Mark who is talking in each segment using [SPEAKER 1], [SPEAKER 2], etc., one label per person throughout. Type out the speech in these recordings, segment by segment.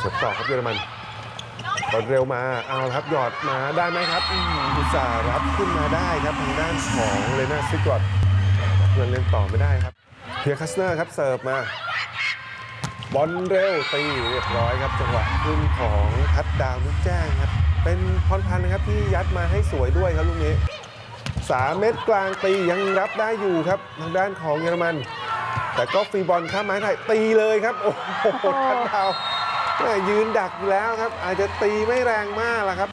[SPEAKER 1] เสิร์ฟต่อครับเยอรมันบอลเร็วมาเอาละครับหยอดมาได้ไหมครับอืมอุตส่าห์รับขึ้นมาได้ครับทางด้านของเลนาซิกอตเงินเล่นต่อไม่ได้ครับเพียร์คัสเนอร์ครับเสิร์ฟมาบอลเร็วตีเรียบร้อยครับจังหวะขึ้นของทัดดาวนุกแจ้งครับเป็นพรพันธ์นะครับที่ยัดมาให้สวยด้วยครับลูกนี้3เม็ดกลางตียังรับได้อยู่ครับทางด้านของเยอรมัน แต่ก็ฟรีบอลข้ามไม้ไทยตีเลยครับโอ้โหทัดดาวแม่ ยืนดักอยู่แล้วครับ อาจจะตีไม่แรงมากละครับ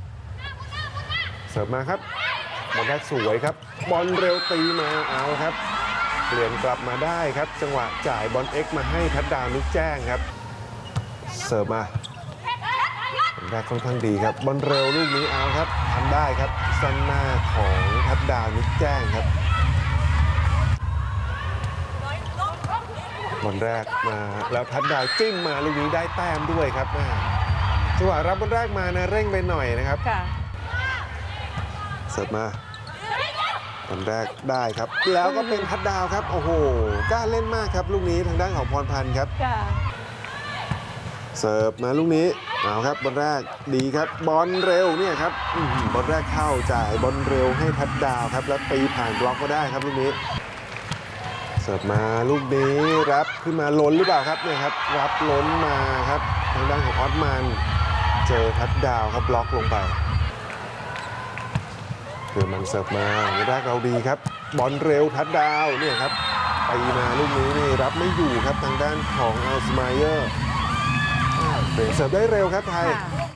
[SPEAKER 1] เสิร์ฟมาครับบอลแรกสวยครับ บอลเร็วตีมาเอาครับ เปลี่ยนกลับมาได้ครับ จังหวะจ่ายบอลเอ็กซ์มาให้ทัดดาวนุกแจ้งครับ เสิร์ฟมาแรกค่อนข้างดีครับ บอลเร็วลูกนี้เอาครับทำได้ครับสั้นหน้าของทัดดาวนุกแจ้งครับ บอลแรกมาแล้วทัดดาวจิ้มมาลูกนี้ได้แต้มด้วยครับแม่จังหวะรับบอลแรกมานะเร่งไปหน่อยนะครับ
[SPEAKER 2] ค่ะ
[SPEAKER 1] เสิร์ฟมาบอลแรกได้ครับ แล้วก็เป็นทัดดาวครับ โอ้โหกล้าเล่นมากครับ ลูกนี้ทางด้านของพรพันธ์ครับ
[SPEAKER 2] ค่ะ
[SPEAKER 1] เสิร์ฟมาลูกนี้เอาครับบอลแรกดีครับบอลเร็วเนี่ยครับอื้อหือบอลแรกเข้าจ่ายบอลเร็วให้ทัดดาวครับ แล้วตีผ่านบล็อกก็ได้ครับลูกนี้เสิร์ฟมาลูกนี้รับขึ้นมาล้นหรือเปล่าครับเนี่ยครับรับล้นมาครับทางด้านของออสมันเจอทัดดาวครับบล็อกลงไปคือมันเสิร์ฟมาในแรกเราดีครับ บอลเร็วทัดดาวเนี่ยครับตีมาลูกนี้นี่รับไม่อยู่ครับทางด้านของอัลสไมเยอร์เสิร์ฟได้เร็วครับไทย